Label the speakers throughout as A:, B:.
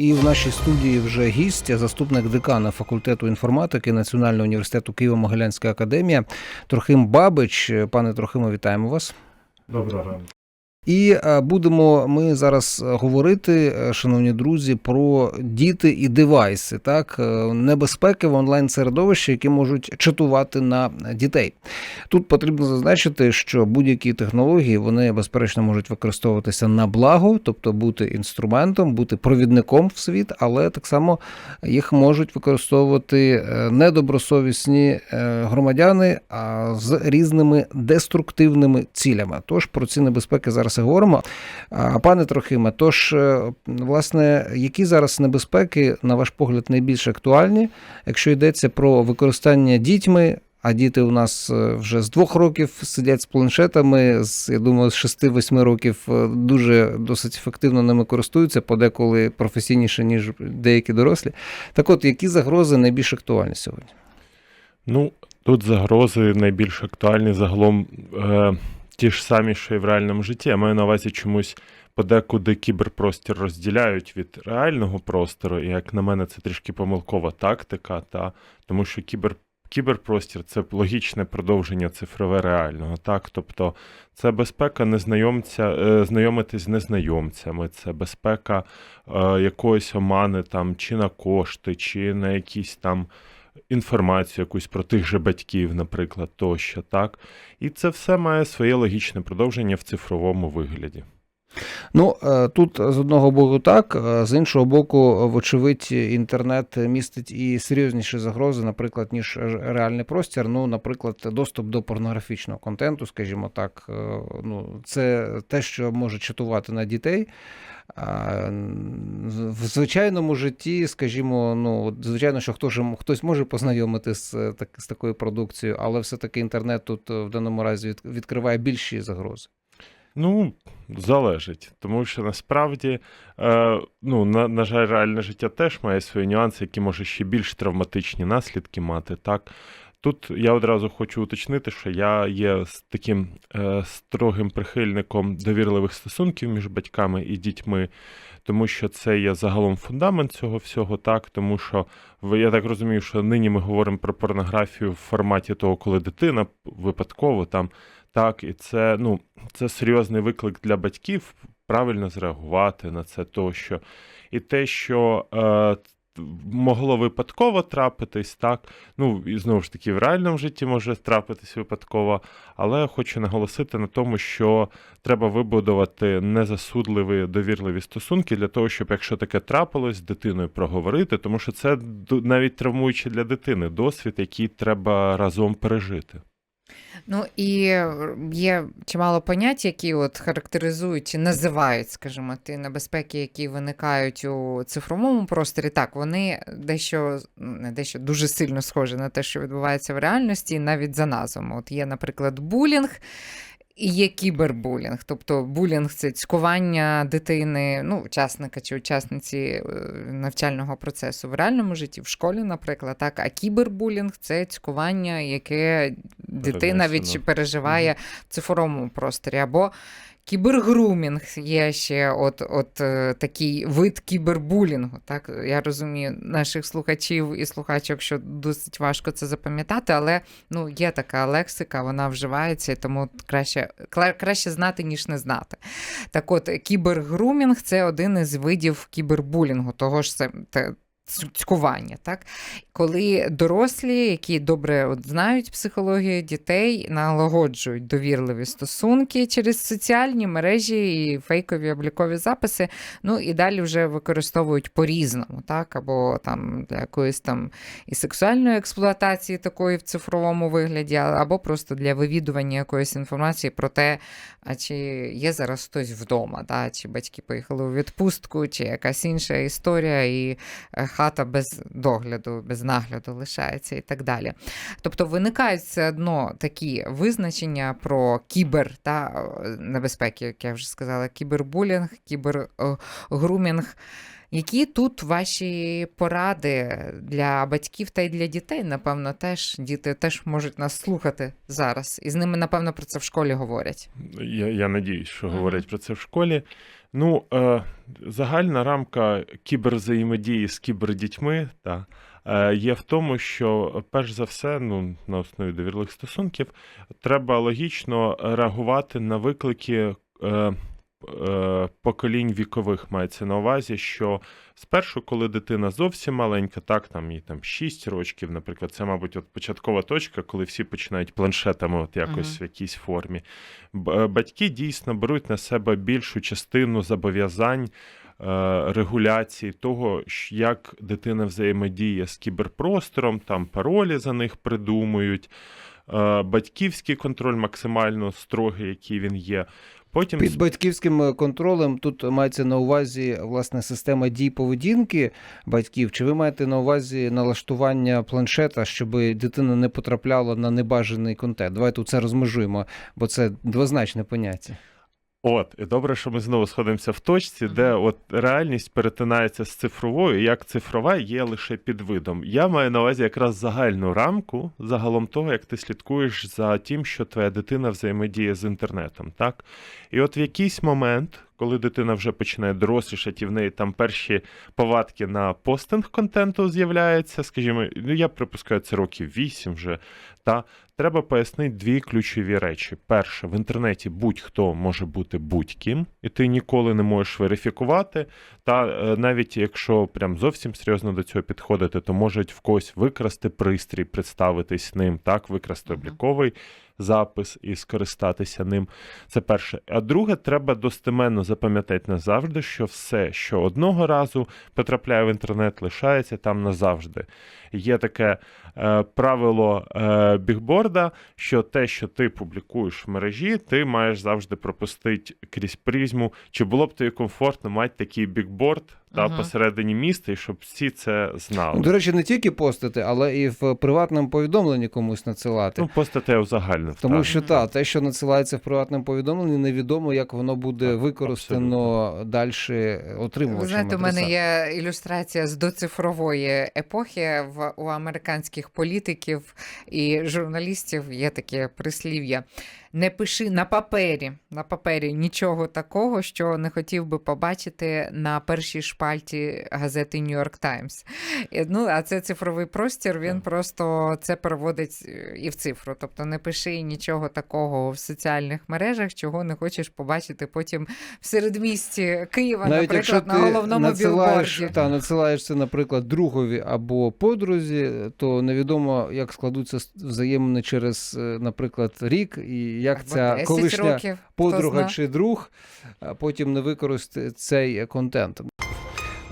A: І в нашій студії вже гість, заступник декана факультету інформатики Національного університету Києво-Могилянська академія Трохим Бабич. Пане Трохимо, вітаємо вас.
B: Доброго ранку.
A: І е, будемо ми зараз е, говорити, е, шановні друзі, про діти і девайси, так небезпеки в онлайн середовищі, які можуть чатувати на дітей. Тут потрібно зазначити, що будь-які технології вони безперечно можуть використовуватися на благо, тобто бути інструментом, бути провідником в світ, але так само їх можуть використовувати недобросовісні громадяни з різними деструктивними цілями. Тож про ці небезпеки зараз і говоримо. Пане Трохиме, тож, е, власне, які зараз небезпеки, на ваш погляд, найбільш актуальні, якщо йдеться про використання дітьми? А діти у нас е, вже з двох років сидять з планшетами, з я думаю, з 6-8 років е, дуже досить ефективно ними користуються, подеколи професійніше, ніж деякі дорослі. Так от, які загрози найбільш актуальні сьогодні?
B: Ну, тут загрози найбільш актуальні загалом е, ті ж самі, що і в реальному житті. Я маю на увазі чомусь подекуди кіберпростір розділяють від реального простору, і як на мене, це трішки помилкова тактика, та, тому що кібер. Кіберпростір це логічне продовження цифрове реального, так? Тобто це безпека незнайомця, е, знайомитись з незнайомцями, це безпека е, якоїсь омани там, чи на кошти, чи на якісь там інформацію якусь про тих же батьків, наприклад, тощо, так? І це все має своє логічне продовження в цифровому вигляді.
A: Ну е, тут з одного боку так, е, з іншого боку, вочевидь, інтернет містить і серйозніші загрози, наприклад, ніж реальний простір. Ну, наприклад, доступ до порнографічного контенту, скажімо так, е, ну це те, що може чатувати на дітей. В звичайному житті, скажімо, ну звичайно, що хто ж хтось може познайомити з так з такою продукцією, але все-таки інтернет тут в даному разі від, відкриває більші загрози.
B: Ну, залежить, тому що насправді, е, ну, на, на жаль, реальне життя теж має свої нюанси, які може ще більш травматичні наслідки мати. Так, тут я одразу хочу уточнити, що я є таким е, строгим прихильником довірливих стосунків між батьками і дітьми, тому що це є загалом фундамент цього всього, так, тому що я так розумію, що нині ми говоримо про порнографію в форматі того, коли дитина випадково там. Так, і це, ну, це серйозний виклик для батьків правильно зреагувати на це тощо. І те, що е, могло випадково трапитись, так, ну, і знову ж таки, в реальному житті може трапитись випадково, але хочу наголосити на тому, що треба вибудувати незасудливі довірливі стосунки для того, щоб якщо таке трапилось, з дитиною проговорити, тому що це навіть травмуючи для дитини досвід, який треба разом пережити.
C: Ну і є чимало понять, які от характеризують і називають, скажімо, ті небезпеки, які виникають у цифровому просторі. Так, вони дещо ну, не дещо дуже сильно схожі на те, що відбувається в реальності, навіть за назвами. От є, наприклад, булінг. І є кібербулінг, тобто булінг це цькування дитини, ну, учасника чи учасниці е, навчального процесу в реальному житті, в школі, наприклад, так. А кібербулінг це цькування, яке дитина від, переживає в цифровому просторі. Або кібергрумінг є ще от, от е, такий вид кібербулінгу. Так? Я розумію наших слухачів і слухачок, що досить важко це запам'ятати, але ну, є така лексика, вона вживається, і тому краще, краще знати, ніж не знати. Так от, кібергрумінг це один із видів кібербулінгу, того ж це. Цькування, так? Коли дорослі, які добре знають психологію дітей, налагоджують довірливі стосунки через соціальні мережі і фейкові облікові записи, ну і далі вже використовують по-різному, так? Або там для якоїсь там і сексуальної експлуатації такої в цифровому вигляді, або просто для вивідування якоїсь інформації про те, а чи є зараз хтось вдома, да? чи батьки поїхали у відпустку, чи якась інша історія, і е, хата без догляду, без нагляду лишається і так далі. Тобто виникають все одно такі визначення про кібер та е, небезпеки, як я вже сказала, кібербулінг, кібергрумінг. Які тут ваші поради для батьків та й для дітей? Напевно, теж діти теж можуть нас слухати зараз, і з ними, напевно, про це в школі говорять.
B: Я, я надіюсь, що говорять про це в школі. Ну, е, загальна рамка кіберзаємодії з кібердітьми та, е, є в тому, що перш за все, ну, на основі довірливих стосунків, треба логічно реагувати на виклики. Е, Поколінь вікових мається на увазі, що спершу, коли дитина зовсім маленька, так там їй там 6 років, наприклад, це, мабуть, от початкова точка, коли всі починають планшетами, от якось
C: Мгм.
B: в якійсь формі. Е, Батьки дійсно беруть на себе більшу частину зобов'язань. е, Регуляції того, як дитина взаємодіє з кіберпростором, там паролі за них придумують, е, батьківський контроль максимально строгий, який він є. Потім
A: Під батьківським е, контролем тут мається на увазі власне система дій поведінки батьків. Чи ви маєте на увазі налаштування планшета, щоб дитина не потрапляла на небажаний контент? Давайте це розмежуємо, бо це двозначне поняття.
B: От, і добре, що ми знову сходимося в точці, де от реальність перетинається з цифровою, як цифрова є лише підвидом. Я маю на увазі якраз загальну рамку, загалом того, як ти слідкуєш за тим, що твоя дитина взаємодіє з інтернетом. Так? І от в якийсь момент, коли дитина вже починає дорослішати, і в неї там перші повадки на постинг контенту з'являються, скажімо, ну я припускаю, це років 8 вже. Та треба пояснити дві ключові речі. Перше, в інтернеті будь-хто може бути будь-ким, і ти ніколи не можеш верифікувати. Та е, навіть якщо прям зовсім серйозно до цього підходити, то можуть в когось викрасти пристрій, представитись ним, так, викрасти обліковий запис і скористатися ним. Це перше. А друге, треба достеменно запам'ятати назавжди, що все, що одного разу потрапляє в інтернет, лишається там назавжди. Є таке е, правило е, бігборда, що те, що ти публікуєш в мережі, ти маєш завжди пропустити крізь призму, чи було б тобі комфортно мати такий бікборд та
C: Мгм.
B: посередині міста, і щоб всі це знали.
A: До речі, не тільки постити, але і в приватному повідомленні комусь надсилати.
B: Ну, постати узагальнив.
A: Тому
B: так.
A: що та, те, що надсилається в приватному повідомленні, невідомо, як воно буде
B: Так,
A: використано далі отримувачем.
C: Ви знаєте, у мене є ілюстрація з доцифрової епохи в у американських політиків і журналістів. Є таке прислів'я. Не пиши на папері, на папері нічого такого, що не хотів би побачити на першій шпальті газети New York Times. І, Ну, а це цифровий простір, він
B: Так.
C: просто це переводить е, і в цифру. Тобто не пиши нічого такого в соціальних мережах, чого не хочеш побачити потім в середмісті Києва,
A: Навіть якщо
C: наприклад,
A: ти
C: на головному
A: надсилаєш,
C: білборді.
A: та, надсилаєш це, наприклад, другові або подрузі, то невідомо, як складуться взаємини через, е, наприклад, рік, і як
C: Або
A: ця колишня
C: років,
A: подруга чи друг потім не використає цей контент.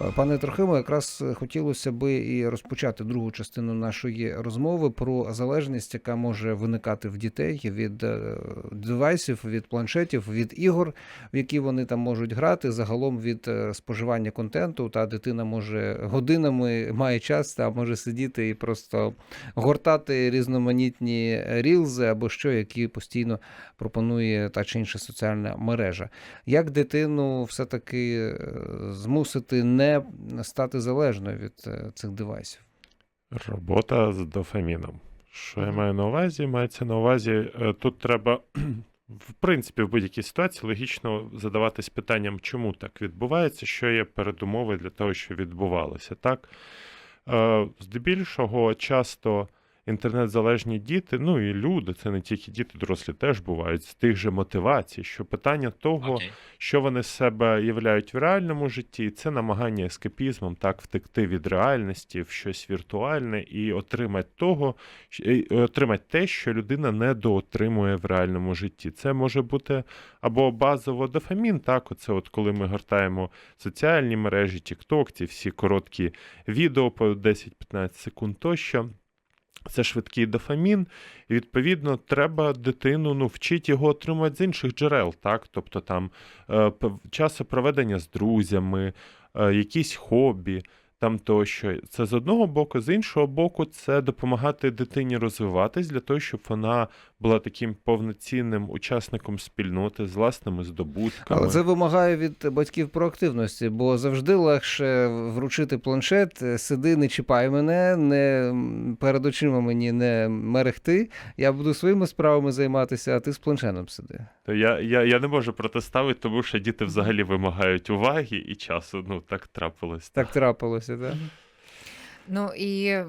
A: Е, Пане Трохимо, якраз хотілося би і розпочати другу частину нашої розмови про залежність, яка може виникати в дітей від е, девайсів, від планшетів, від ігор, в які вони там можуть грати, загалом від е, споживання контенту. Та дитина може годинами має час, та може сидіти і просто гортати різноманітні рілзи або що, які постійно пропонує та чи інша соціальна мережа. Як дитину все-таки е, змусити не стати залежною від е, цих девайсів?
B: Робота з дофаміном. Що я маю на увазі? Мається на увазі, е, тут треба, в принципі, в будь-якій ситуації логічно задаватись питанням, чому так відбувається, що є передумови для того, що відбувалося. Так? Е, Здебільшого часто інтернет-залежні діти, ну і люди, це не тільки діти, дорослі теж бувають, з тих же мотивацій, що питання того,
D: Окей.
B: що вони з себе являють в реальному житті, це намагання ескапізмом так втекти від реальності в щось віртуальне і отримати того, і отримати те, що людина недоотримує в реальному житті. Це може бути або базово дофамін, так, оце от коли ми гортаємо соціальні мережі, TikTok, ці всі короткі відео по 10-15 секунд тощо. Це швидкий дофамін, і відповідно треба дитину ну, вчити його отримувати з інших джерел, так? Тобто там часу проведення з друзями, е, якісь хобі, там тощо. Це з одного боку, з іншого боку, це допомагати дитині розвиватись для того, щоб вона була таким повноцінним учасником спільноти з власними здобутками.
A: Але це вимагає від батьків проактивності, бо завжди легше вручити планшет, е, сиди, не чіпай мене, не перед очима мені не мерехти. Я буду своїми справами займатися, а ти з планшетом сиди.
B: То я, я, я не можу протиставити, тому що діти взагалі вимагають уваги і часу. Ну, так трапилось.
A: Так трапилося, так?
C: Ну і е,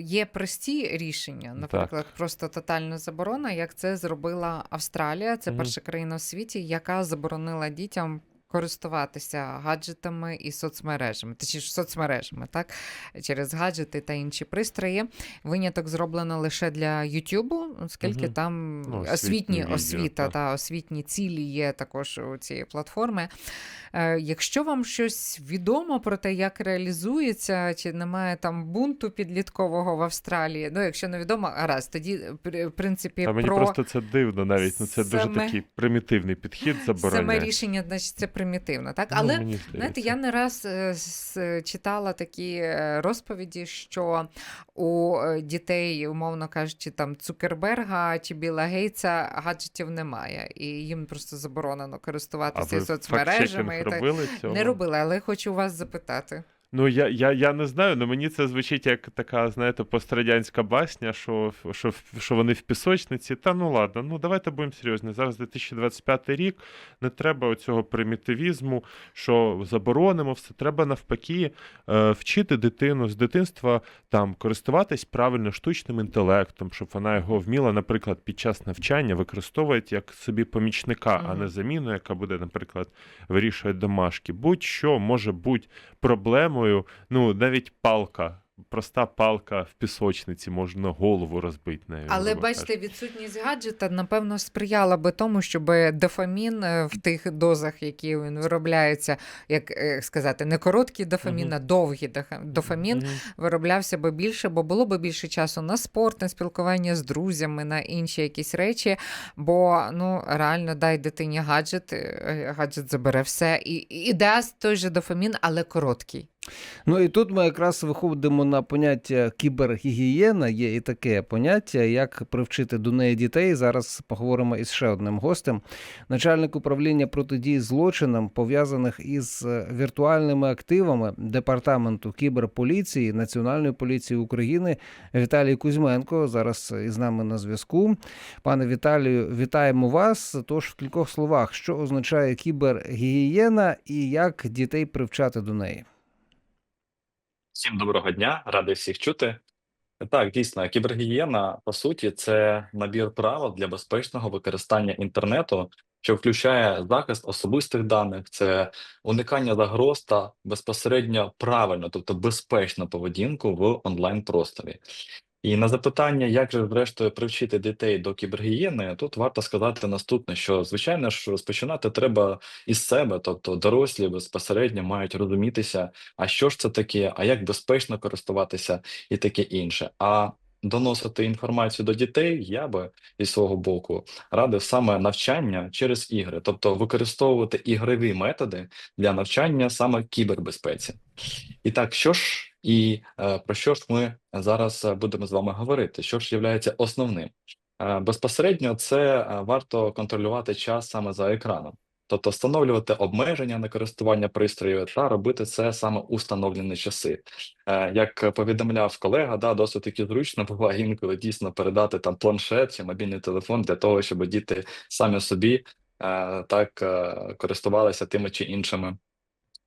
C: є прості рішення, наприклад, просто тотальна заборона, як це зробила Австралія. Це
B: Мгм.
C: перша країна в світі, яка заборонила дітям. Користуватися гаджетами і соцмережами, точніше соцмережами, так через гаджети та інші пристрої. Виняток зроблено лише для Ютубу, оскільки
B: Мгм.
C: там
B: Ну, освітні відео,
C: освіта та освітні цілі є також у цієї платформи. Е, Якщо вам щось відомо про те, як реалізується, чи немає там бунту підліткового в Австралії, ну якщо не відомо, гаразд, тоді в принципі
B: А мені
C: про
B: просто це дивно навіть. Ну, це дуже такий примітивний підхід
C: саме рішення, значить, це примітивно, так?
B: Ну,
C: Але
B: ну,
C: Знаєте, я не раз е, читала такі е, розповіді, що у е, дітей, умовно кажучи, там Цукерберга чи Біла Гейтса гаджетів немає, і їм просто заборонено
B: А
C: користуватися
B: ви
C: соцмережами.
B: фактчекінг робили цього?
C: Не робили, але хочу вас запитати.
B: Ну, я, я, я не знаю, але мені це звучить як така, знаєте, пострадянська басня, що, що, що вони в пісочниці. Та ну ладно, ну давайте будемо серйозні. Зараз 2025 рік, не треба оцього примітивізму, що заборонимо все. Треба навпаки е, вчити дитину з дитинства там користуватись правильно штучним інтелектом, щоб вона його вміла, наприклад, під час навчання використовувати як собі помічника, а не заміну, яка буде, наприклад, вирішує домашки. Будь-що може бути проблемою, ну навіть палка. Проста палка в пісочниці можна голову розбити нею.
C: Але бачите, відсутність гаджета, напевно, сприяла би тому, щоб дофамін е, в тих дозах, які він виробляється, як е, сказати, не короткий дофамін, а довгий дофамін.
B: Мгм.
C: вироблявся би більше, бо було б більше часу на спорт, на спілкування з друзями, на інші якісь речі. Бо ну реально дай дитині гаджет, е, гаджет забере все і, і дасть той же дофамін, але короткий.
A: Ну і тут ми якраз виходимо на поняття кібергігієна. Є і таке поняття, як привчити до неї дітей. Зараз поговоримо із ще одним гостем, начальник управління протидії злочинам, пов'язаних із е, віртуальними активами департаменту кіберполіції Національної поліції України Віталій Кузьменко. Зараз із нами на зв'язку. Пане Віталію, вітаємо вас. Тож в кількох словах, що означає кібергігієна і як дітей привчати до неї.
D: Всім доброго дня, радий всіх чути. Так, дійсно, кібергігієна, по суті, це набір правил для безпечного використання інтернету, що включає захист особистих даних, це уникання загроз та безпосередньо правильно, тобто безпечну поведінку в онлайн-просторі. І на запитання, як же зрештою привчити дітей до кібергігієни, тут варто сказати наступне: що звичайно ж розпочинати треба із себе, тобто дорослі безпосередньо мають розумітися, а що ж це таке, а як безпечно користуватися і таке інше. А доносити інформацію до дітей я би із свого боку радив саме навчання через ігри, тобто використовувати ігрові методи для навчання саме кібербезпеці. І так, що ж і е, про що ж ми зараз е, будемо з вами говорити? Що ж є основним? Е, безпосередньо це варто контролювати час саме за екраном. Тобто встановлювати обмеження на користування пристрою та робити це саме у встановлені часи. Як повідомляв колега, да, досить таки зручно буває інколи дійсно передати там планшет чи мобільний телефон для того, щоб діти самі собі так користувалися тими чи іншими.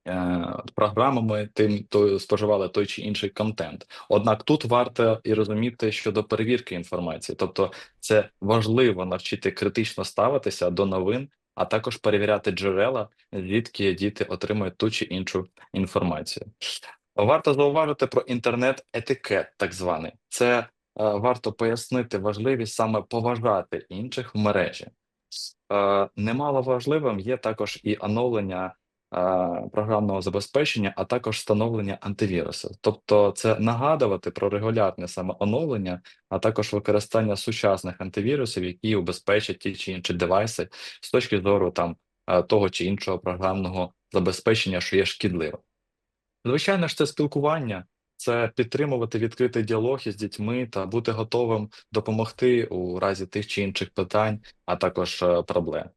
D: Е, Програмами тим то споживали той чи інший контент. Однак тут варто і розуміти щодо перевірки інформації, тобто це важливо навчити критично ставитися до новин, а також перевіряти джерела, звідки діти отримують ту чи іншу інформацію. Варто зауважити про інтернет-етикет, так званий. Це е, варто пояснити важливість саме поважати інших в мережі. Е, немало важливим є також і оновлення програмного забезпечення, а також встановлення антивірусу. Тобто, це нагадувати про регулярне саме оновлення, а також використання сучасних антивірусів, які убезпечать ті чи інші девайси з точки зору там того чи іншого програмного забезпечення, що є шкідливим. Звичайно ж, це спілкування, це підтримувати відкритий діалог із дітьми та бути готовим допомогти у разі тих чи інших питань, а також е, проблем.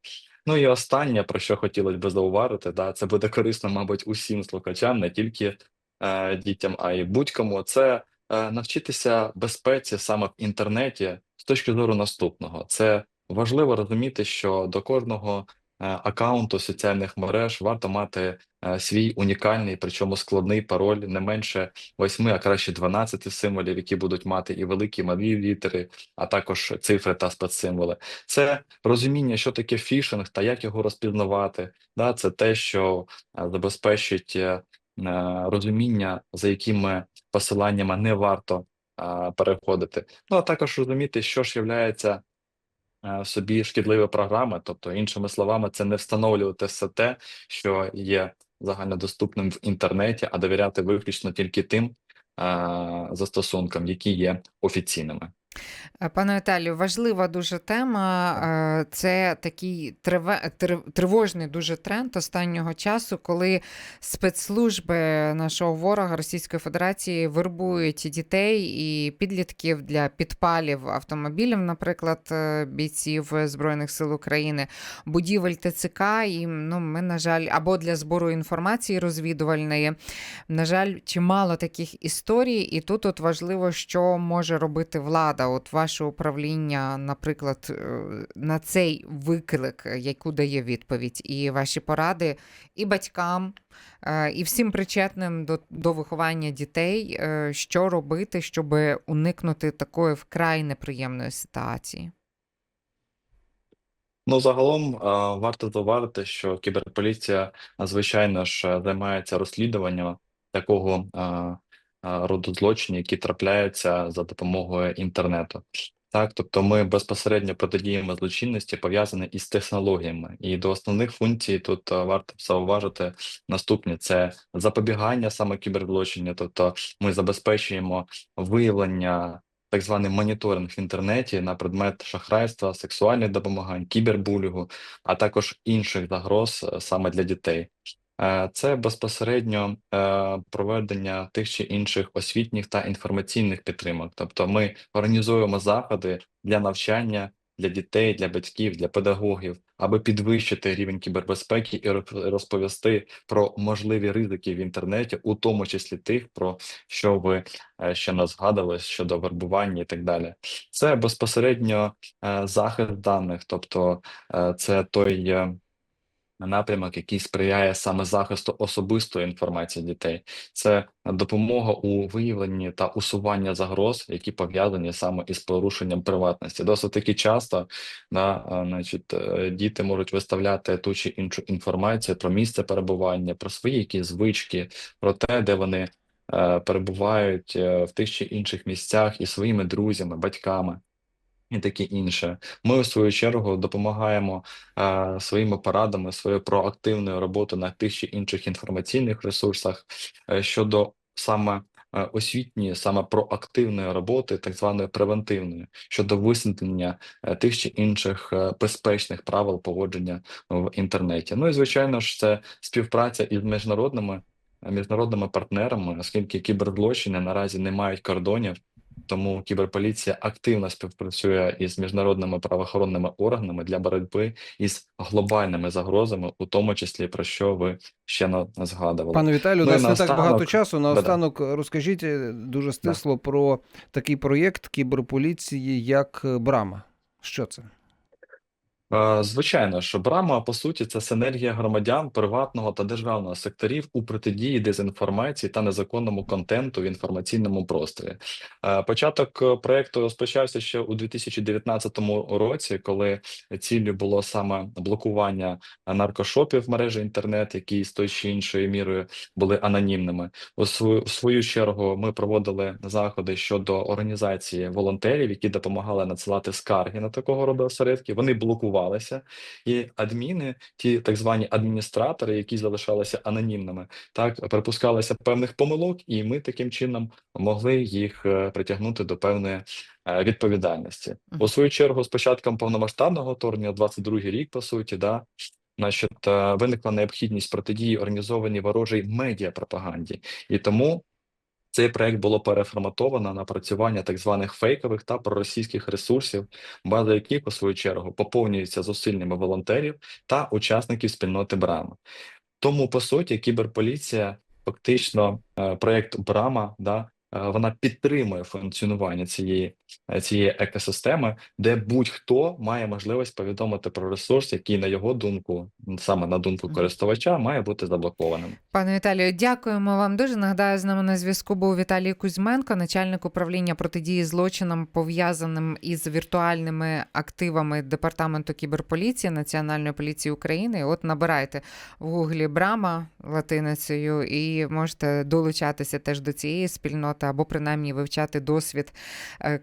D: Ну і останнє, про що хотілося б зауважити, да, це буде корисно, мабуть, усім слухачам, не тільки е, дітям, а й будь-кому. Це е, навчитися безпеці саме в інтернеті з точки зору наступного: це важливо розуміти, що до кожного аккаунту соціальних мереж варто мати е, свій унікальний, причому складний пароль, не менше 8, а краще 12 символів, які будуть мати і великі, і малі літери, а також цифри та спецсимволи. Це розуміння, що таке фішинг та як його розпізнавати. Да, це те, що е, забезпечить е, е, розуміння, за якими посиланнями не варто е, переходити. Ну а також розуміти, що ж являється е, собі шкідливі програми, тобто, іншими словами, це не встановлювати все те, що є загальнодоступним в інтернеті, а довіряти виключно тільки тим е, застосункам, які є офіційними.
C: Е, Пане Віталію, важлива дуже тема. е, Це такий тривожний дуже тренд останнього часу, коли спецслужби нашого ворога Російської Федерації вербують дітей і підлітків для підпалів автомобілів, наприклад, е, бійців Збройних сил України, будівель ТЦК. І ну, ми, на жаль, або для збору інформації розвідувальної. На жаль, чимало таких історій, і тут от важливо, що може робити влада. От ваше управління, наприклад, е, на цей виклик, яку дає відповідь, і ваші поради і батькам, е, і всім причетним до, до виховання дітей, е, що робити, щоб уникнути такої вкрай неприємної ситуації.
D: Ну, загалом, е, варто зауважити, що кіберполіція, звичайно ж, е, займається розслідуванням такого е, е, роду злочинів, які трапляються за допомогою інтернету. Так, тобто ми безпосередньо протидіємо злочинності, пов'язані із технологіями. І до основних функцій тут варто зауважити наступні: це запобігання саме кіберзлочинів, тобто ми забезпечуємо виявлення так званий моніторинг в інтернеті на предмет шахрайства, сексуальних допомагань, кібербулінгу, а також інших загроз саме для дітей. Е, Це безпосередньо е, проведення тих чи інших освітніх та інформаційних підтримок. Тобто ми організуємо заходи для навчання для дітей, для батьків, для педагогів, аби підвищити рівень кібербезпеки і роз- розповісти про можливі ризики в інтернеті, у тому числі тих, про що ви е, ще не згадували щодо вербування і так далі. Це безпосередньо захист даних, тобто це той. Е, Напрямок, який сприяє саме захисту особистої інформації дітей, це допомога у виявленні та усуванні загроз, які пов'язані саме із порушенням приватності. Досить таки часто да, значить, е, діти можуть виставляти ту чи іншу інформацію про місце перебування, про свої якісь звички, про те, де вони е, перебувають е, в тих чи інших місцях із своїми друзями, батьками. І таке інше. Ми, у свою чергу, допомагаємо е, своїми порадами, своєю проактивною роботою на тих чи інших інформаційних ресурсах е, щодо саме е, освітньої, саме проактивної роботи, так званої превентивної, щодо висвітлення е, тих чи інших е, безпечних правил поводження в інтернеті. Ну і звичайно ж, це співпраця із міжнародними міжнародними партнерами, оскільки кіберзлочини наразі не мають кордонів. Тому кіберполіція активно співпрацює із міжнародними правоохоронними органами для боротьби із глобальними загрозами, у тому числі про що ви ще не згадували.
A: Пане Віталію, у нас не так багато часу. Наостанок розкажіть е, дуже стисло про такий проєкт кіберполіції, як е, Брама. Що це?
D: Е, Звичайно, що Брама по суті це синергія громадян приватного та державного секторів у протидії дезінформації та незаконному контенту в інформаційному просторі. Е, Початок е, проекту розпочався ще у 2019 році, коли ціллю було саме блокування наркошопів в мережі інтернет, які з тою чи іншою мірою були анонімними. У свою, чергу ми проводили заходи щодо організації волонтерів, які допомагали надсилати скарги на такого роду осередки. Вони блокувалися, і адміни, ті так звані адміністратори, які залишалися анонімними, так припускалися певних помилок, і ми таким чином могли їх е, притягнути до певної е, відповідальності. У свою чергу, з початком повномасштабного вторгнення, 22-й рік, по суті, да. Значить, е, виникла необхідність протидії організованій ворожій медіапропаганді, і тому цей проект було переформатовано на працювання так званих фейкових та проросійських ресурсів, база яких, у свою чергу, поповнюється зусиллями волонтерів та учасників спільноти Брама. Тому, по суті, кіберполіція, фактично, е, проект Брама, да, вона підтримує функціонування цієї, е, цієї екосистеми, де будь-хто має можливість повідомити про ресурс, який, на його думку, саме на думку користувача, має бути заблокованим.
C: Пане Віталію, дякуємо вам дуже. Нагадаю, з нами на зв'язку був Віталій Кузьменко, начальник управління протидії злочинам, пов'язаним із віртуальними активами департаменту кіберполіції Національної поліції України. От набирайте в гуглі Брама латиницею і можете долучатися теж до цієї спільноти або принаймні вивчати досвід е,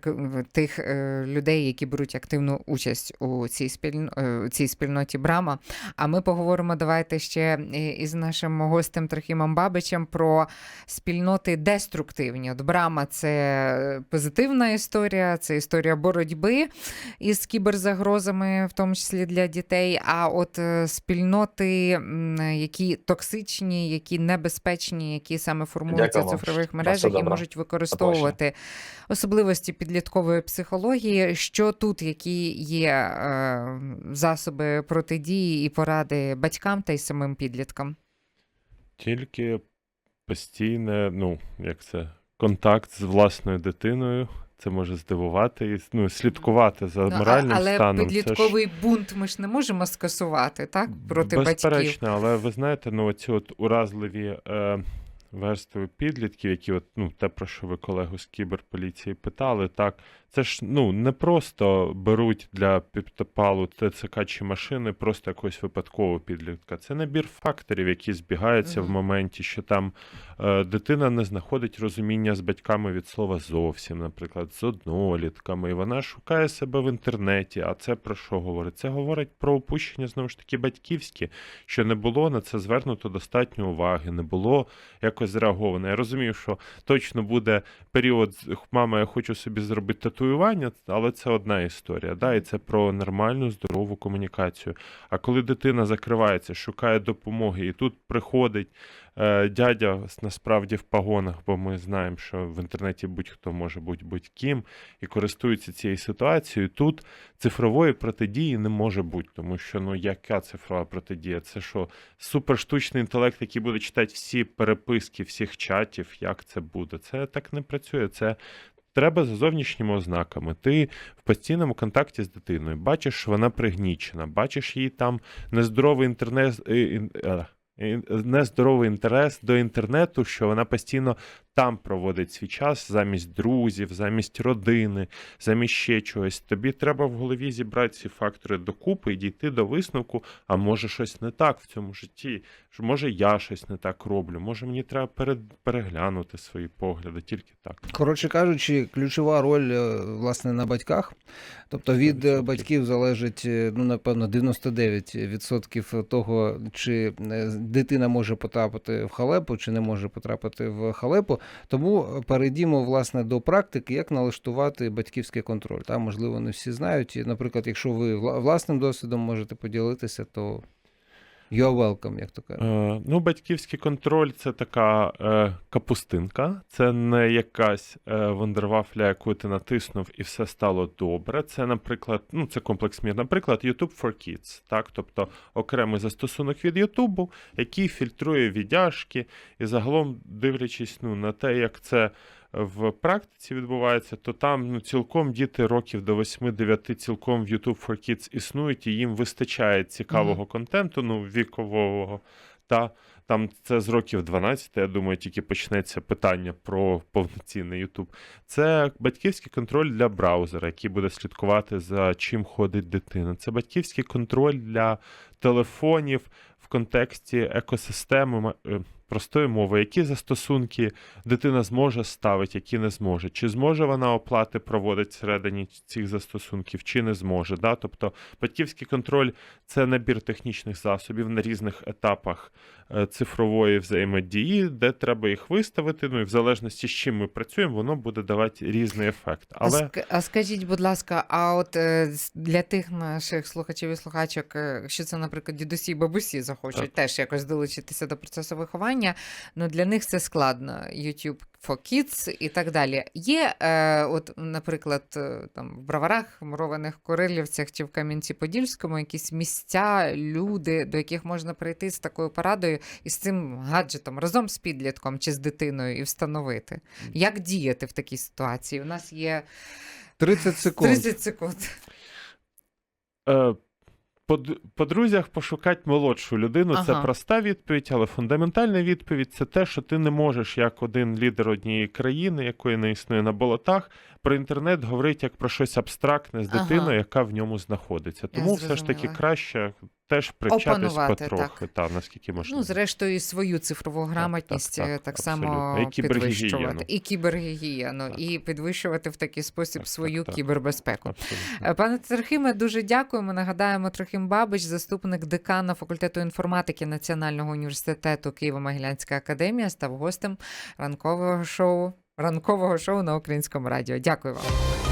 C: тих е, людей, які беруть активну участь у цій спільно е, цій спільноті Брама. А ми поговоримо давайте ще із нашим гостем Трохімом Бабичем про спільноти деструктивні. От Брама це позитивна історія, це історія боротьби із кіберзагрозами, в тому числі для дітей. А от спільноти, які токсичні, які небезпечні, які саме формуються в цифрових мережах і
D: добре.
C: Можуть використовувати особливості підліткової психології. Що тут, які є е, засоби протидії і поради батькам та й самим підліткам?
B: Тільки постійне, ну, як це, контакт з власною дитиною. Це може здивувати і ну, слідкувати за
C: Ну,
B: моральним
C: але
B: станом. Ж
C: підлітковий бунт ми ж не можемо скасувати, так? Проти батьків.
B: Безперечно, але ви знаєте, ну оці от уразливі е, верстви підлітків, які от, ну, те, про що ви колегу з кіберполіції питали, так, це ж ну, не просто беруть для підпалу ТЦК чи машини просто якогось випадкового підлітка. Це набір факторів, які збігаються в моменті, що там е, дитина не знаходить розуміння з батьками від слова зовсім, наприклад, з однолітками, і вона шукає себе в інтернеті. А це про що говорить? Це говорить про опущення знову ж таки батьківське, що не було на це звернуто достатньо уваги, не було якось зреаговано. Я розумію, що точно буде період, мама, я хочу собі зробити татуювання, але це одна історія. Да? І це про нормальну, здорову комунікацію. А коли дитина закривається, шукає допомоги, і тут приходить е, дядя насправді в погонах, бо ми знаємо, що в інтернеті будь-хто може бути будь-ким, і користується цією ситуацією. Тут цифрової протидії не може бути, тому що ну яка цифрова протидія? Це що суперштучний інтелект, який буде читати всі переписки всіх чатів, як це буде? Це так не працює. Це треба за зовнішніми ознаками. Ти в постійному контакті з дитиною, бачиш, що вона пригнічена, бачиш її там нездоровий інтернет. Нездоровий інтерес до інтернету, що вона постійно там проводить свій час замість друзів, замість родини, замість ще чогось. Тобі треба в голові зібрати ці фактори докупи і дійти до висновку, а може щось не так в цьому житті. Може, я щось не так роблю, може мені треба перед, переглянути свої погляди, тільки так.
A: Коротше кажучи, ключова роль е, власне на батьках. Тобто від е,
B: 100%.
A: батьків залежить, е, ну напевно, 99% того, чи е, дитина може потрапити в халепу, чи не може потрапити в халепу. Тому перейдімо власне до практики, як налаштувати батьківський контроль. Та можливо, не всі знають. Наприклад, якщо ви власним досвідом можете поділитися, то you're welcome, як то кажуть.
B: Е, ну, батьківський контроль це така е, капустинка, це не якась е, вундервафля, яку ти натиснув і все стало добре. Це, наприклад, ну, це комплекс мір. Наприклад, YouTube for Kids, так? тобто окремий застосунок від YouTube, який фільтрує віддяжки, і загалом, дивлячись ну, на те, як це в практиці відбувається, то там ну, цілком діти років до 8-9 цілком в YouTube for Kids існують, і їм вистачає цікавого контенту, ну, вікового. Та там це з років 12, я думаю, тільки почнеться питання про повноцінний YouTube. Це батьківський контроль для браузера, який буде слідкувати за чим ходить дитина. Це батьківський контроль для телефонів в контексті екосистеми е, простої мови, які застосунки дитина зможе ставити, які не зможе. Чи зможе вона оплати проводити всередині цих застосунків, чи не зможе. Да? Тобто батьківський контроль це набір технічних засобів на різних етапах е, цифрової взаємодії, де треба їх виставити. Ну і в залежності з чим ми працюємо, воно буде давати різний ефект. Але
C: а скажіть, будь ласка, а от е, для тих наших слухачів і слухачок, е, якщо це, наприклад, дідусі і бабусі захочуть
B: Так.
C: теж якось долучитися до процесу виховання, ну для них це складно. YouTube for Kids і так далі. Є, е, от, наприклад, е, там в броварах, в мурованих Курилівцях чи в Кам'янці-Подільському якісь місця, люди, до яких можна прийти з такою порадою і з цим гаджетом разом з підлітком чи з дитиною і встановити. Як діяти в такій ситуації? У нас є
A: 30 секунд.
C: 30 секунд.
B: Е, По, по друзях пошукати молодшу людину це проста відповідь, але фундаментальна відповідь це те, що ти не можеш, як один лідер однієї країни, якої не існує на болотах, про інтернет говорити як про щось абстрактне з
C: Ага.
B: дитиною, яка в ньому знаходиться. Тому все ж таки краще теж привчатись потрохи, та, наскільки можливо.
C: Ну, зрештою, і свою цифрову грамотність
B: так,
C: так,
B: так,
C: так само.
B: І
C: підвищувати. І кібергігієну,
B: Так.
C: і підвищувати в такий спосіб
B: Так,
C: свою
B: так, так.
C: кібербезпеку.
B: Абсолютно.
C: Е, Пане Трохиме, дуже дякуємо. Нагадаємо, Трохим Бабич, заступник декана факультету інформатики Національного університету Києво-Могилянська академія, став гостем ранкового шоу. Ранкового шоу на українському радіо. Дякую вам.